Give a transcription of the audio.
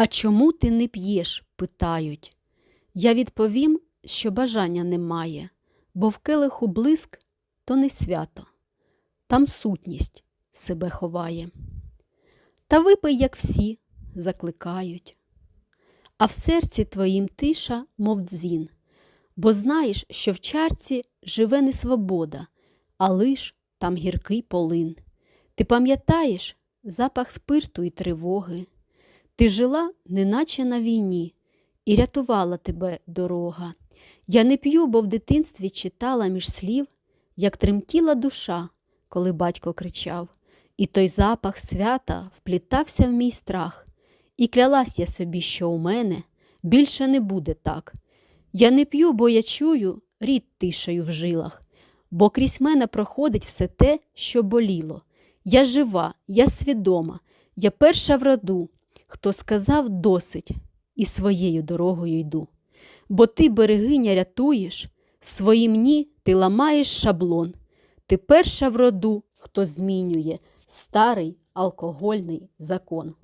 А чому ти не п'єш? питають. Я відповім, що бажання немає, бо в келиху блиск то не свято, там сутність себе ховає. Та випий, як всі, закликають. А в серці твоїм тиша, мов дзвін, бо знаєш, що в чарці живе не свобода, а лиш там гіркий полин. Ти пам'ятаєш запах спирту і тривоги. Ти жила, неначе на війні, і рятувала тебе дорога. Я не п'ю, бо в дитинстві читала між слів, як тремтіла душа, коли батько кричав, і той запах свята вплітався в мій страх, і клялась я собі, що у мене більше не буде так. Я не п'ю, бо я чую рід тишею в жилах, бо крізь мене проходить все те, що боліло. Я жива, я свідома, я перша в роду, хто сказав досить і своєю дорогою йду. Бо ти берегиня рятуєш, своїм ні ти ламаєш шаблон. Ти перша в роду, хто змінює старий алкогольний закон.